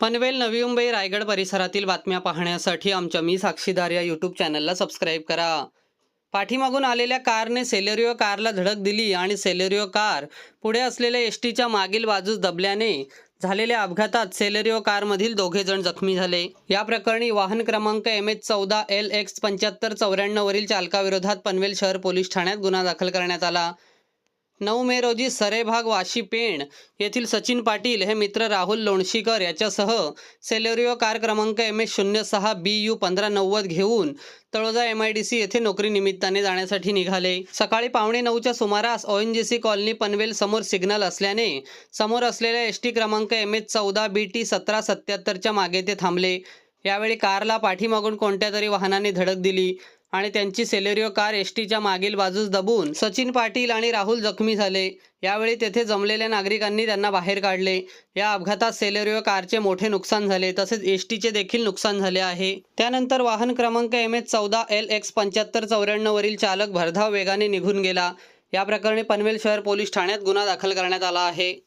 पनवेल नवी मुंबई रायगड परिसरातील बातम्या पाहण्यासाठी आमच्या मी साक्षीदार या यूट्यूब चॅनलला सबस्क्राईब करा. पाठीमागून आलेल्या कारने सेलेरिओ कारला धडक दिली आणि सेलेरिओ कार पुढे असलेल्या एस टीच्या मागील बाजूस दबल्याने झालेल्या अपघातात सेलेरिओ कारमधील दोघे जण जखमी झाले. या प्रकरणी वाहन क्रमांक एम एच चौदा एल एक्स पंच्याहत्तर चौऱ्याण्णववरील चालकाविरोधात पनवेल शहर पोलीस ठाण्यात गुन्हा दाखल करण्यात आला. नऊ मे रोजी सरेभाग वाशी पेण येथील सचिन पाटील हे मित्र राहुल लोणशीकर याच्यासह सेलेरिओ कार क्रमांक एम एस शून्य सहा बी यू पंधरा नव्वद घेऊन Taloja M I D C येथे नोकरी निमित्ताने जाण्यासाठी निघाले. सकाळी पावणे नऊच्या सुमारास O N G C colony Panvel समोर सिग्नल असल्याने समोर असलेल्या एस टी क्रमांक एम एच चौदा बी टी सतरा सत्याहत्तरच्या मागे ते थांबले. यावेळी कारला पाठीमागून कोणत्या तरी वाहनाने धडक दिली. आणि त्यांची सेलेरिओ कार एस टीच्या मागील बाजूस दबून सचिन पाटील आणि राहुल जखमी झाले. यावेळी तेथे जमलेल्या नागरिकांनी त्यांना बाहेर काढले. या अपघातात सेलेरिओ कारचे मोठे नुकसान झाले तसेच एस टीचे देखील नुकसान झाले आहे. त्यानंतर वाहन क्रमांक एम एच चौदा एल एक्स पंच्याहत्तर चौऱ्याण्णववरील चालक भरधाव वेगाने निघून गेला. या प्रकरणी पनवेल शहर पोलीस ठाण्यात गुन्हा दाखल करण्यात आला आहे.